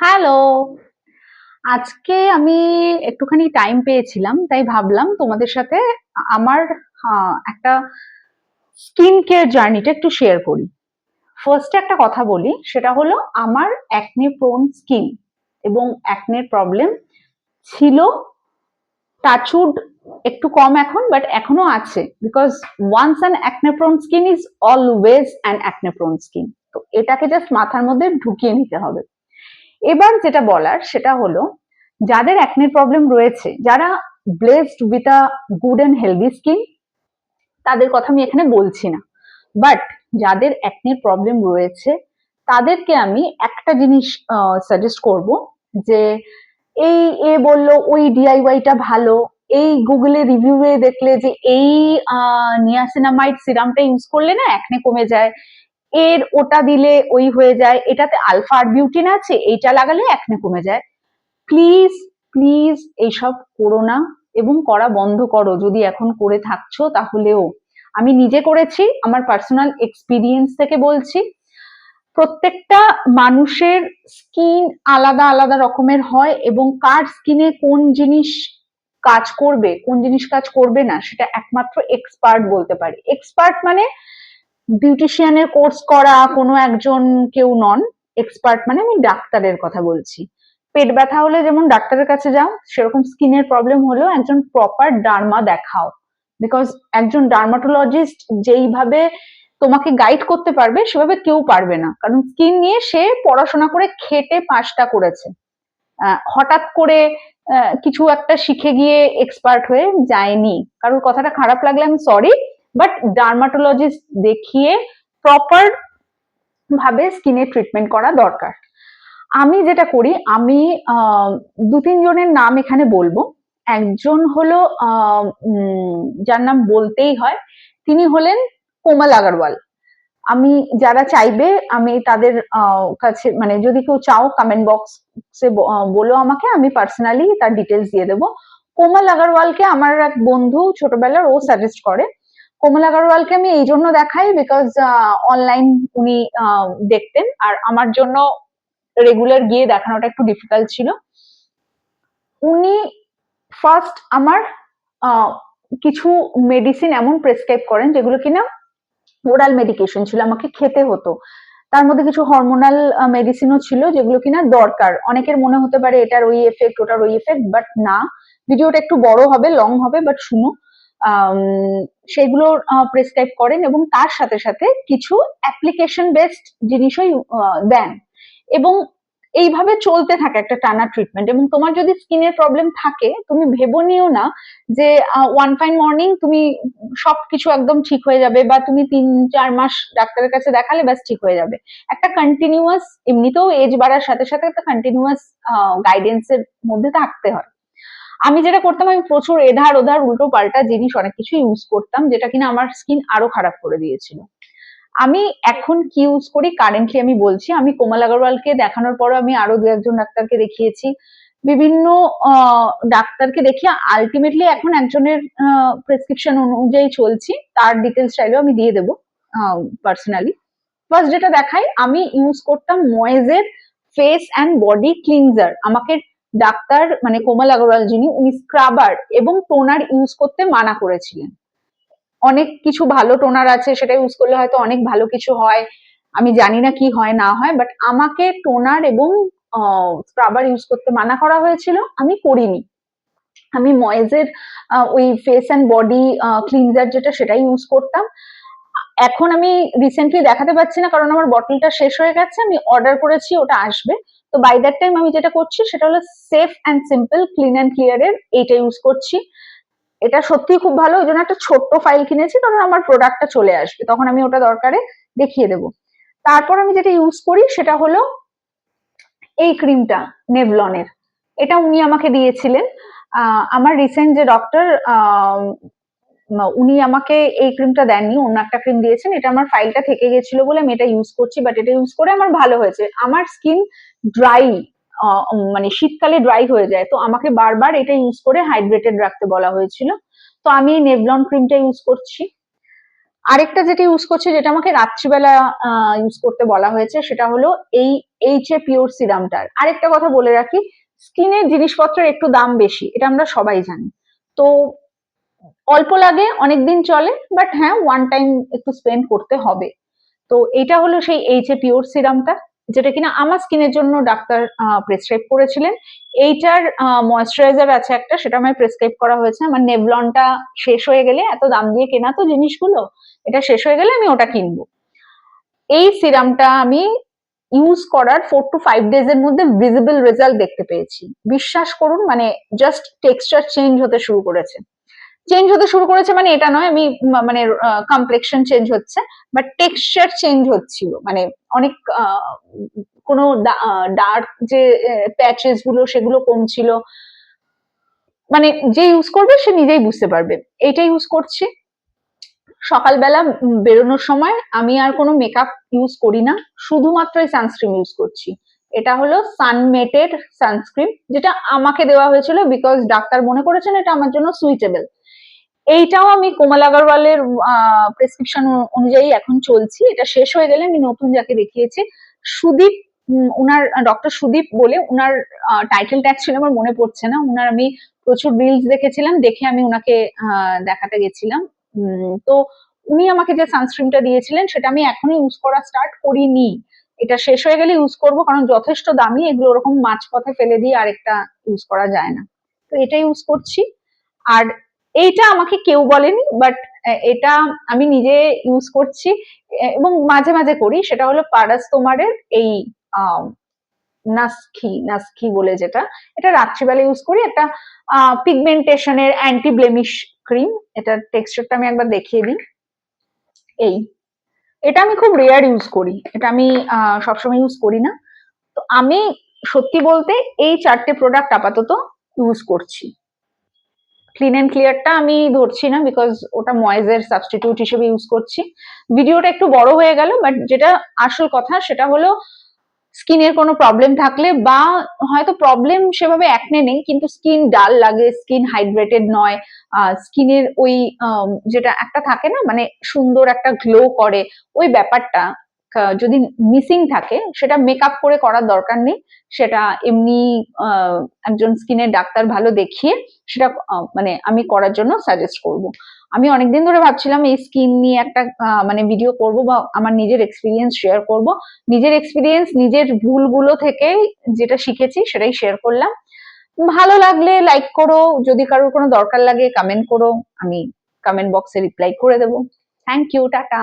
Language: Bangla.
হ্যালো আজকে আমি একটুখানি টাইম পেয়েছিলাম, তাই ভাবলাম তোমাদের সাথে আমার একটা স্কিন কেয়ার জার্নিটা একটু শেয়ার করি। ফার্স্টে একটা কথা বলি, সেটা হলো আমার অ্যাকনে প্রোন স্কিন এবং অ্যাকনের প্রবলেম ছিল টাচুড একটু কম এখন বাট এখনও আছে because once an acne prone skin is always an acne prone skin তো এটাকে জাস্ট মাথার মধ্যে ঢুকিয়ে নিতে হবে। এবার যেটা বলার সেটা হলো, যাদের অ্যাকনের প্রবলেম রয়েছে, যারা blessed with a good and healthy skin তাদের কথা আমি এখানে বলছি না। বাট যাদের অ্যাকনের প্রবলেম রয়েছে, তাদেরকে আমি একটা জিনিস সাজেস্ট করব যে, এই এ বলল, ওই ডিআইওয়াইটা ভালো, এই গুগলে রিভিউয়ে দেখলে যে এই নিয়াসিনামাইড সিরামটা ইউজ করলে না অ্যাকনে কমে যায় এর ওটা দিলে ওই হয়ে যায়, এটাতে আলফা আর বিউটিন আছে, এইটা লাগালে একনে কমে যায়। প্লিজ প্লিজ এইসব করো না এবং করা বন্ধ করো। যদি এখন করে থাকছো তাহলেও। আমি নিজে করেছি, আমার পার্সোনাল এক্সপিরিয়েন্স থেকে বলছি। প্রত্যেকটা মানুষের স্কিন আলাদা আলাদা রকমের হয় এবং কার স্কিনে কোন জিনিস কাজ করবে, কোন জিনিস কাজ করবে না, সেটা একমাত্র এক্সপার্ট বলতে পারে। এক্সপার্ট মানে বিউটিশিয়ানের কোর্স করা, কোনো একজন কেউ নন এক্সপার্ট মানে আমি ডাক্তারের কথা বলছি। পেট ব্যথা হলে যেমন ডাক্তারের কাছে যাও, সেরকম স্কিনের প্রবলেম হলেও একজন প্রপার ডার্মা দেখাও। বিকজ একজন ডার্মাটোলজিস্ট যেইভাবে তোমাকে গাইড করতে পারবে, সেভাবে কেউ পারবে না। কারণ স্কিন নিয়ে সে পড়াশোনা করে খেটে পাঁচটা করেছে। হঠাৎ করে কিছু একটা শিখে গিয়ে এক্সপার্ট হয়ে যায়নি। কারোর কথাটা খারাপ লাগলে আমি সরি বাট ডার্মাটোলজিস্ট দেখিয়ে প্রপার ভাবে স্কিনের ট্রিটমেন্ট করা দরকার। আমি যেটা করি, আমি দু তিনজনের নাম এখানে বলব। একজন হলো যার নাম বলতেই হয়, তিনি হলেন কোমল আগরওয়াল। আমি, যারা চাইবে, আমি তাদের কাছে মানে যদি কেউ চাও কমেন্ট বক্সে বলো আমাকে, আমি পার্সোনালি তার ডিটেলস দিয়ে দেবো। কোমল আগরওয়ালকে আমার এক বন্ধু ছোটবেলার ও সাজেস্ট করে কোমল আগরওয়ালকে আমি এই জন্য দেখাই বিকজ অনলাইন উনি দেখতেন। আর আমার জন্য রেগুলার গিয়ে দেখানোটা একটু ডিফিকাল্ট ছিল। উনি ফার্স্ট আমার কিছু মেডিসিন এমন প্রেসক্রাইব করেন যেগুলো কিনা ওরাল মেডিকেশন ছিল, আমাকে খেতে হতো। তার মধ্যে কিছু হরমোনাল মেডিসিনও ছিল যেগুলো কিনা দরকার। অনেকের মনে হতে পারে এটার ওই এফেক্ট ওটার ওই এফেক্ট বাট না। ভিডিওটা একটু বড় হবে লং হবে বাট শুনো। সেগুলো প্রেসক্রাইব করেন এবং তার সাথে সাথে কিছু অ্যাপ্লিকেশন বেসড জিনিসও আহ, দেন। এবং এইভাবে চলতে থাকে একটা টানা ট্রিটমেন্ট এবং তোমার যদি স্কিনের প্রবলেম থাকে তুমি ভেবো নিও না যে ওয়ান ফাইন মর্নিং তুমি সবকিছু একদম ঠিক হয়ে যাবে বা তুমি তিন চার মাস ডাক্তারের কাছে দেখালে ব্যাস ঠিক হয়ে যাবে। একটা কন্টিনিউয়াস এমনিতেও এজ বাড়ার সাথে সাথে একটা কন্টিনিউয়াস গাইডেন্সের মধ্যে থাকতে হয়। আমি যেটা করতাম, আমি প্রচুর এধার ওধার উল্টো পাল্টা জিনিস অনেক কিছু ইউজ করতাম, যেটা কিনা আমার স্কিন আরও খারাপ করে দিয়েছিল। আমি এখন কি ইউজ করি? কারেন্টলি আমি বলছি, আমি কোমল আগরওয়ালকে দেখানোর পরও আমি আরও দু একজন ডাক্তারকে দেখিয়েছি। বিভিন্ন ডাক্তারকে দেখিয়ে আলটিমেটলি এখন একজনের প্রেসক্রিপশন অনুযায়ী চলছি। তার ডিটেলস চাইলেও আমি দিয়ে দেবো পার্সোনালি ফার্স্ট যেটা দেখাই, আমি ইউজ করতাম ময়েজের ফেস অ্যান্ড বডি ক্লিনজার আমাকে ডাক্তার মানে কোমল আগরওয়াল যিনি, উনি স্ক্রাবার এবং টোনার ইউজ করতে মানা করেছিলেন। অনেক কিছু ভালো টোনার আছে, সেটা ইউজ করলে হয়তো অনেক ভালো কিছু হয়। আমি জানি না কি হয়, না হয় বাট আমাকে টোনার এবং স্ক্রাবার ইউজ করতে মানা করা হয়েছিল, আমি করিনি। আমি ময়েজের ওই ফেস অ্যান্ড বডি ক্লিনজার যেটা, সেটাই ইউজ করতাম। এখন আমি রিসেন্টলি দেখাতে পাচ্ছি না, কারণ আমার বটলটা শেষ হয়ে গেছে, আমি অর্ডার করেছি, ওটা আসবে। তো বাই দ্যাট টাইম আমি যেটা করছি, সেটা হলো safe and simple clean and ক্লিয়ারের এইটা ইউজ করছি। এটা সত্যি খুব ভালো ওই জন্য একটা ছোট্ট ফাইল কিনেছি, কারণ আমার প্রোডাক্টটা চলে আসবে। তখন আমি ওটা দরকারে দেখিয়ে দেবো। তারপর আমি যেটা ইউজ করি, সেটা হলো এই ক্রিমটা নেভলনের এটা উনি আমাকে দিয়েছিলেন। আমার রিসেন্ট যে ডক্টর উনি আমাকে এই ক্রিমটা দেননি, অন্য একটা ক্রিম দিয়েছেন, এটা আমার ফাইলটা থেকে গেছিল বলে আমি এটা ইউজ করছি বাট এটা ইউজ করে আমার ভালো হয়েছে। আমার স্কিন ড্রাই মানে শীতকালে ড্রাই হয়ে যায়, তো আমাকে বারবার এটা ইউজ করে হাইড্রেটেড রাখতে বলা হয়েছিল। তো আমি এই নেভলন ক্রিমটা ইউজ করছি। আরেকটা যেটা ইউজ করছে, যেটা আমাকে রাত্রিবেলা ইউজ করতে বলা হয়েছে, সেটা হলো এই এইচ এ পিওর সিরামটার আরেকটা কথা বলে রাখি স্কিনের জিনিসপত্রের একটু দাম বেশি, এটা আমরা সবাই জানি। তো অল্প লাগে, অনেকদিন চলে বাট হ্যাঁ ওয়ান টাইম একটু স্পেন্ড করতে হবে। তো এটা হলো সেই এইচ এ পিওর সিরামটা যেটা কিনা আমার স্কিনের জন্য ডাক্তার প্রেসক্রাইব করেছিলেন। এইটার ময়শ্চারাইজার আছে একটা, সেটা আমার প্রেসক্রাইব করা হয়েছে। আমার নেভলনটা শেষ হয়ে গেলে, এত দাম দিয়ে কেনা তো জিনিসগুলো, এটা শেষ হয়ে গেলে আমি ওটা কিনবো। এই সিরামটা আমি ইউজ করার ফোর টু ফাইভ ডেজ এর মধ্যে ভিজিবল রেজাল্ট দেখতে পেয়েছি। বিশ্বাস করুন মানে জাস্ট টেক্সচার চেঞ্জ হতে শুরু করেছে। চেঞ্জ হতে শুরু করেছে মানে এটা নয়, আমি মানে কমপ্লেকশন চেঞ্জ হচ্ছে বাট টেক্সচার চেঞ্জ হচ্ছিল। মানে অনেক কোনো ডার্ক যে প্যাচেসগুলো সেগুলো কমছিল। মানে যে ইউজ করবে সে নিজেই বুঝতে পারবে। এইটা ইউজ করছি। সকালবেলা বেরোনোর সময় আমি আর কোনো মেকআপ ইউজ করি না, শুধুমাত্র এই সানস্ক্রিন ইউজ করছি। এটা হলো সানমেটের সানস্ক্রিন যেটা আমাকে দেওয়া হয়েছিল বিকজ ডাক্তার মনে করেছেন এটা আমার জন্য সুইটেবল এইটাও আমি কোমাল আগরওয়ালের প্রেসক্রিপশন অনুযায়ী এখন চলছি। এটা শেষ হয়ে গেলে আমি নতুন যাকে দেখিয়েছি, সুদীপ উনার ডক্টর সুদীপ বলে উনার টাইটেল ট্যাগ ছিল আমার মনে পড়ছে না। উনার আমি প্রচুর রিলস দেখেছিলাম, দেখে আমি উনাকে দেখাতে গেছিলাম। তো উনি আমাকে যে সানস্ক্রিনটা দিয়েছিলেন, সেটা আমি এখনই ইউজ করা স্টার্ট করিনি। এটা শেষ হয়ে গেলে ইউজ করব, কারণ যথেষ্ট দামি, এগুলো ওরকম মাঝপথে ফেলে দিয়ে আরেকটা ইউজ করা যায় না। তো এটা ইউজ করছি। আর এইটা আমাকে কেউ বলেনি বাট এটা আমি নিজে ইউজ করছি এবং মাঝে মাঝে করি, সেটা হলো পারাস তোমারের এই নাস্কি নাস্কি বলে যেটা, এটা রাত্রিবেলা ইউজ করি, একটা পিগমেন্টেশনের অ্যান্টি ব্লেমিশ ক্রিম এটার টেক্সচারটা আমি একবার দেখিয়ে দিই, এই, এটা আমি খুব রেয়ার ইউজ করি, এটা আমি সবসময় ইউজ করি না, তো আমি সত্যি বলতে এই চারটে প্রোডাক্ট আপাতত ইউজ করছি। ক্লিন অ্যান্ড ক্লিয়ারটা আমি ধরছি না বিকজ ওটা ময়েজের সাবস্টিটিউট হিসেবে ইউজ করছি। ভিডিওটা একটু বড় হয়ে গেল বাট যেটা আসল কথা সেটা হলো স্কিনের কোনো প্রবলেম থাকলে বা হয়তো প্রবলেম সেভাবে একনে নেই, কিন্তু স্কিন ডাল লাগে স্কিন হাইড্রেটেড নয় স্কিনের ওই যেটা একটা থাকে না মানে সুন্দর একটা গ্লো করে, ওই ব্যাপারটা যদি মিসিং থাকে, সেটা মেকআপ করে করার দরকার নেই। সেটা এমনি একজন স্কিনের ডাক্তার ভালো দেখিয়ে সেটা মানে আমি করার জন্য সাজেস্ট করব। আমি অনেকদিন ধরে ভাবছিলাম এই স্কিন নিয়ে একটা মানে ভিডিও করব বা আমার নিজের এক্সপিরিয়েন্স শেয়ার করব। নিজের এক্সপিরিয়েন্স নিজের ভুলগুলো থেকে যেটা শিখেছি সেটাই শেয়ার করলাম। ভালো লাগলে লাইক করো, যদি কারোর কোনো দরকার লাগে কমেন্ট করো, আমি কমেন্ট বক্সে রিপ্লাই করে দেবো। Thank you tata.